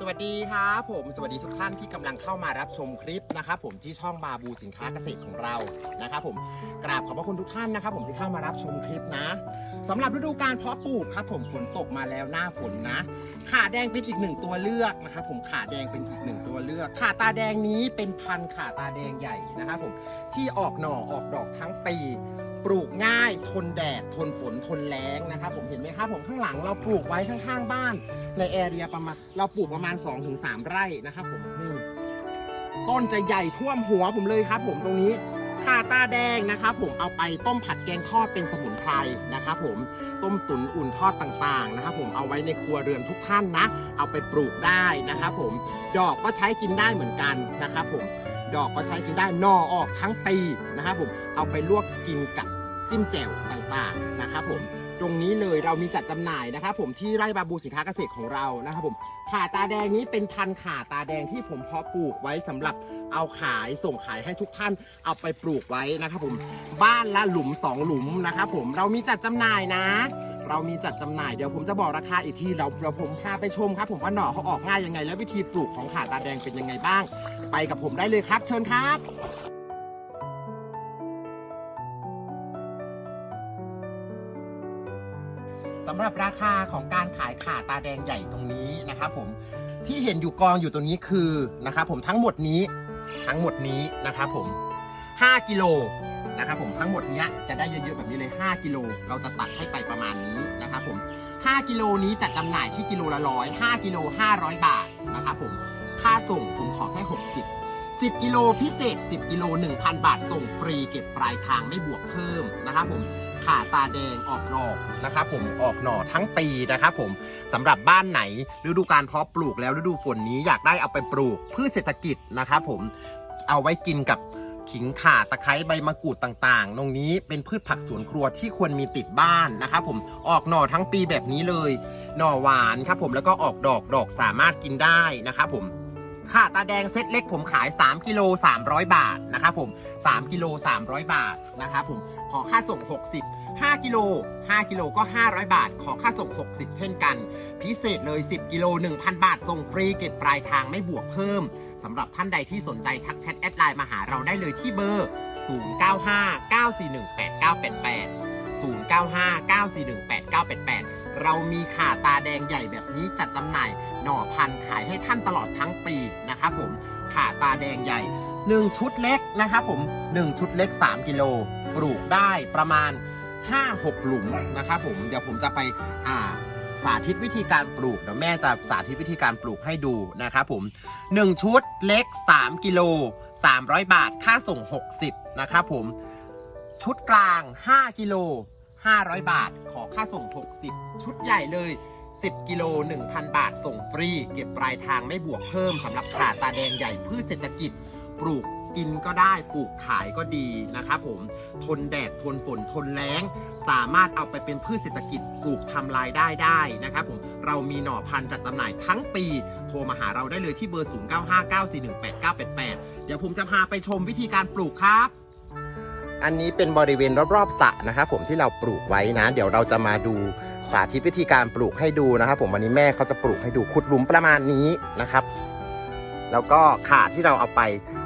สวัสดีครับผมสวัสดีทุกท่านที่กำลังเข้ามารับชมคลิปนะครับผมที่ช่องบาบูสินค้าเกษตรของเรานะครับผมกราบขอบพระคุณทุกท่านนะครับ ผมที่เข้ามารับชมคลิปนะสำหรับฤดูการเพาะปลูกครับ ผมฝนตกมาแล้วหน้าฝนนะขาแดงเป็นอีกหนึ่งตัวเลือกนะครับผมขาแดงเป็นอีกหนึ่งตัวเลือกขาตาแดงนี้เป็นพันขาตาแดงใหญ่นะครับผมที่ออกหน่อออกดอกทั้งปี ปลูกง่ายทนแดดทนฝนทนแล้งนะครับผมเห็นไหมครับผมข้างหลังเราปลูกไว้ข้างๆบ้าน ในแอเรียประมาณเราปลูกประมาณ 2-3 ไร่นะครับผมนี่ต้นจะใหญ่ท่วมหัวผมเลยครับ ผมตรงนี้ข่าตาแดงนะครับผมเอาไปต้มผัดแกงทอดเป็นสมุนไพรนะครับผมต้มตุ๋นอุ่นทอดต่างๆนะครับผมเอาไว้ในครัวเรือนทุกท่านนะ เอาไปปลูกได้นะครับผมดอกก็ใช้กินได้เหมือนกันนะครับผม ดอกก็ใช้กินได้นอออกทั้งปีนะครับผมเอาไปลวกกินกับจิ้มแจ่วต่างๆนะครับผมตรงนี้เลยเรามีจัดจำหน่ายนะครับผมที่ไร่บาบูสินค้าเกษตรของเรานะครับผมข่าตาแดงนี้เป็นพันข่าตาแดงที่ผมเพาะปลูกไว้สำหรับเอาขายส่งขายให้ทุกท่านเอาไปปลูกไว้นะครับผมบ้านละหลุม 2 หลุมนะครับผมเรามีจัดจำหน่ายนะ เรามีจัดจำหน่ายเดี๋ยวผมจะบอกราคาอีกทีเราเราผมพาไปชมครับผมว่าหน่อเขาออกง่ายยังไง และวิธีปลูกของข่าตาแดงเป็นยังไงบ้าง ไปกับผมได้เลยครับ เชิญครับสำหรับราคาของการขายข่าตาแดงใหญ่ตรงนี้นะครับผมที่เห็นอยู่กองอยู่ตรงนี้คือนะครับผมทั้งหมดนี้ทั้งหมดนี้นะครับผม 5 กิโล นะครับผมทั้งหมดเนี้ยจะได้เยอะๆแบบนี้เลย 5 กิโล เราจะตัดให้ไปประมาณนี้นะครับผม 5 กิโลนี้จะจำหน่ายที่กิโลละร้อย5กิโล500 บาทนะครับผมค่าส่งผมขอแค่ 60 10 กิโลพิเศษ 10 กิโล 1,000 บาท ส่งฟรีเก็บปลายทางไม่บวกเพิ่มนะครับผมขาตาแดงออกดอกนะครับผมออกหน่อทั้งปีนะครับผมสำหรับบ้านไหนฤดูการเพาะปลูกแล้วฤดูฝนนี้อยากได้เอาไปปลูกพืชเศรษฐกิจนะครับผมเอาไว้กินกับ ขิงข่าตะไคร้ใบมะกรูดต่างๆ ตรงนี้เป็นพืชผักสวนครัวที่ควรมีติดบ้านนะครับผมออกหน่อทั้งปีแบบนี้เลย หน่อหวานครับผมแล้วก็ออกดอกดอกสามารถกินได้นะครับผม ข่าตาแดงเซตเล็กผมขาย 3กิโล300 บาทนะครับผม 3กิโล300 บาทนะครับผมขอค่าส่ง 60 5กิโล5กิโลก็ 500 บาท ขอค่าส่ง 60 เช่นกัน พิเศษเลย 10 กิโล 1,000 บาท ส่งฟรีเก็บปลายทางไม่บวกเพิ่มสำหรับท่านใดที่สนใจทักแชทแอดไลน์มาหาเราได้เลยที่เบอร์ 0959418988 เรามีข่าตาแดงใหญ่แบบนี้จัดจำหน่ายหน่อพันธุ์ขายให้ท่านตลอดทั้งปีนะครับผมข่าตาแดงใหญ่ 1 ชุดเล็กนะครับผม 1 ชุดเล็ก 3 กิโลปลูกได้ประมาณ 5-6 หลุมนะครับผมเดี๋ยวผมจะไปอ่าสาธิตวิธีการปลูกเดี๋ยวแม่จะสาธิตวิธีการปลูกให้ดูนะครับผม 1 ชุดเล็ก 3 กิโล 300 บาท ค่าส่ง 60 นะครับผม ชุดกลาง 5 กิโล 500 บาท ขอค่าส่ง 60 ชุดใหญ่เลย 10 กิโล 1,000 บาท ส่งฟรี เก็บปลายทางไม่บวกเพิ่มสำหรับขาตาแดงใหญ่พืชเศรษฐกิจ ปลูกกินก็ได้ปลูกขายก็ดีนะครับผม ทนแดด ทนฝนทนแล้ง สามารถเอาไปเป็นพืชเศรษฐกิจปลูกทำรายได้ได้นะครับผม เรามีหน่อพันธุ์จัดจำหน่ายทั้งปี โทรมาหาเราได้เลยที่เบอร์ 0959418988 เดี๋ยวผมจะพาไปชมวิธีการปลูกครับ อันนี้เป็นบริเวณรอบๆสระนะครับผมที่เราปลูกไว้นะ เดี๋ยวเราจะมาดูสาธิตวิธีการปลูกให้ดูนะครับผมวันนี้แม่เขาจะปลูกให้ดูขุดหลุมประมาณนี้นะครับ แล้วก็ขาที่เราเอาไป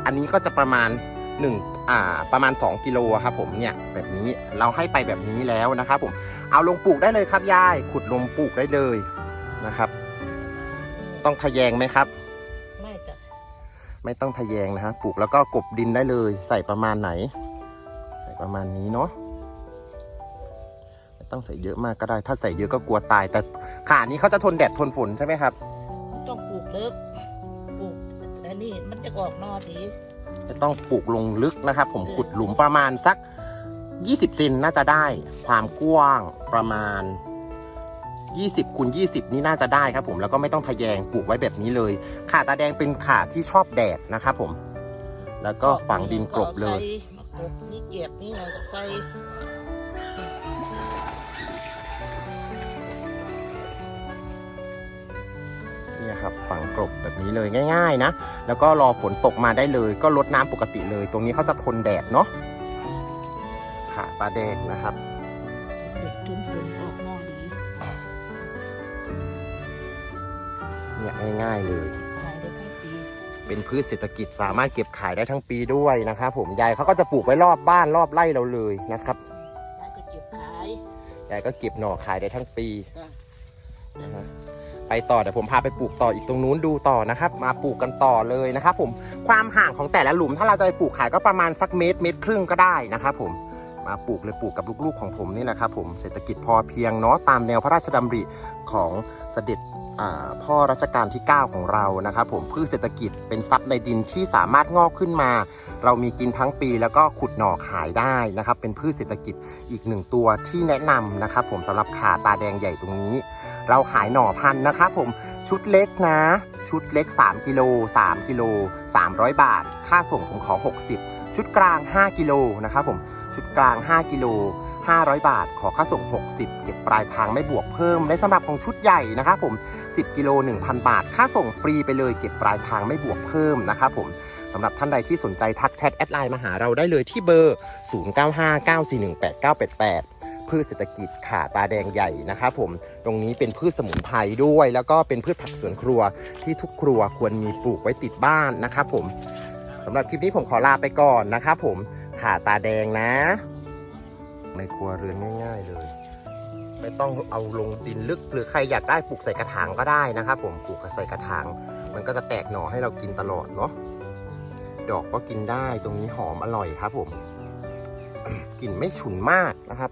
อันนี้ก็จะประมาณ1อ่าประมาณ 2 กิโลครับผมเนี่ยแบบนี้เราให้ไปแบบนี้แล้วนะครับผมเอาลงปลูกได้เลยครับยายขุดลงปลูกได้เลยนะครับ ต้องทะแยงไหมครับ ไม่จ้ะไม่ต้องทะแยงนะฮะปลูกแล้วก็กลบดินได้เลย ใส่ประมาณไหนใส่ ประมาณนี้เนาะไม่ต้องใส่เยอะมากก็ได้ ถ้าใส่เยอะก็กลัวตาย แต่ขานี้เขาจะทนแดดทนฝนใช่ไหมครับ ต้องปลูกเลิกปลูกอันนี้มันจะออกนอดีจะต้องปลูกลงลึกนะครับ ผมขุดหลุมประมาณสัก 20เซนน่าจะได้ความกว้างประมาณ 20คูณ20 นี่น่าจะได้ครับ ผมแล้วก็ไม่ต้องทะแยงปลูกไว้แบบนี้เลย ข่าตาแดงเป็นข่าที่ชอบแดดนะครับผม แล้วก็ฝังดินกลบเลย ใส่มะกรูดนี่เก็บนี่เราก็ใส่เนี่ยครับฝังกลบแบบนี้เลยง่าย ๆ นะ แล้วก็รอฝนตกมาได้เลย ก็ลดน้ำปกติเลย ตรงนี้เขาจะทนแดดเนาะขาตาแดงนะครับเด็กทุนผลออกนอดีเนี่ยเนี่ยง่าย ๆ เลยขายได้ทั้งปี เป็นพืชเศรษฐกิจสามารถเก็บขายได้ทั้งปีด้วยนะครับผมยายเขาก็จะปลูกไว้รอบบ้านรอบไร่เราเลยนะครับยายก็เก็บขายยายก็เก็บหน่อขายได้ทั้งปีจ้ะนะฮะไปต่อเดี๋ยวผมพาไปปลูกต่ออีกตรงนู้นดูต่อนะครับ มาปลูกกันต่อเลยนะครับผมความห่างของแต่ละหลุม ถ้าเราจะไปปลูกขายก็ประมาณสักเมตรเมตรครึ่งก็ได้นะครับผมมาปลูกเลยปลูกกับลูกๆของผมนี่แหละครับผมเศรษฐกิจพอเพียงเนาะตามแนวพระราชดำริของเสด็จอ่า พ่อรัชกาลที่ 9 ของเรานะครับผมพืชเศรษฐกิจเป็นทรัพย์ในดินที่สามารถงอกขึ้นมา เรามีกินทั้งปีแล้วก็ขุดหน่อขายได้นะครับ เป็นพืชเศรษฐกิจอีกหนึ่งตัวที่แนะนำนะครับ ผมสำหรับขาตาแดงใหญ่ตรงนี้ เราขายหน่อพันธุ์นะครับผมชุดเล็กนะ ชุดเล็ก 3กิโล3กิโล300 บาท ค่าส่งผมขอ 60 ชุดกลาง 5กิโลนะครับผม ชุดกลาง 5 กิโล 500 บาท ขอค่าส่ง 60 เก็บปลายทางไม่บวกเพิ่ม ในสำหรับของชุดใหญ่นะครับผม 10 กิโล 1,000 บาท ค่าส่งฟรีไปเลย เก็บปลายทางไม่บวกเพิ่มนะครับผมสำหรับท่านใดที่สนใจทักแชทแอดไลน์มาหาเราได้เลยที่เบอร์ 0959418988พืชเศรษฐกิจขาตาแดงใหญ่นะครับผม ตรงนี้เป็นพืชสมุนไพรด้วย แล้วก็เป็นพืชผักสวนครัวที่ทุกครัวควรมีปลูกไว้ติดบ้านนะครับผมสำหรับคลิปนี้ผมขอลาไปก่อนนะครับผม ขาตาแดงนะ ในครัวเรือนง่าย ๆเลย ไม่ต้องเอาลงดินลึกหรือใครอยากได้ปลูกใส่กระถางก็ได้นะครับผมปลูกใส่กระถาง มันก็จะแตกหน่อให้เรากินตลอดเนาะดอกก็กินได้ตรงนี้หอมอร่อยครับผมกลิ่นไม่ฉุนมากนะครับ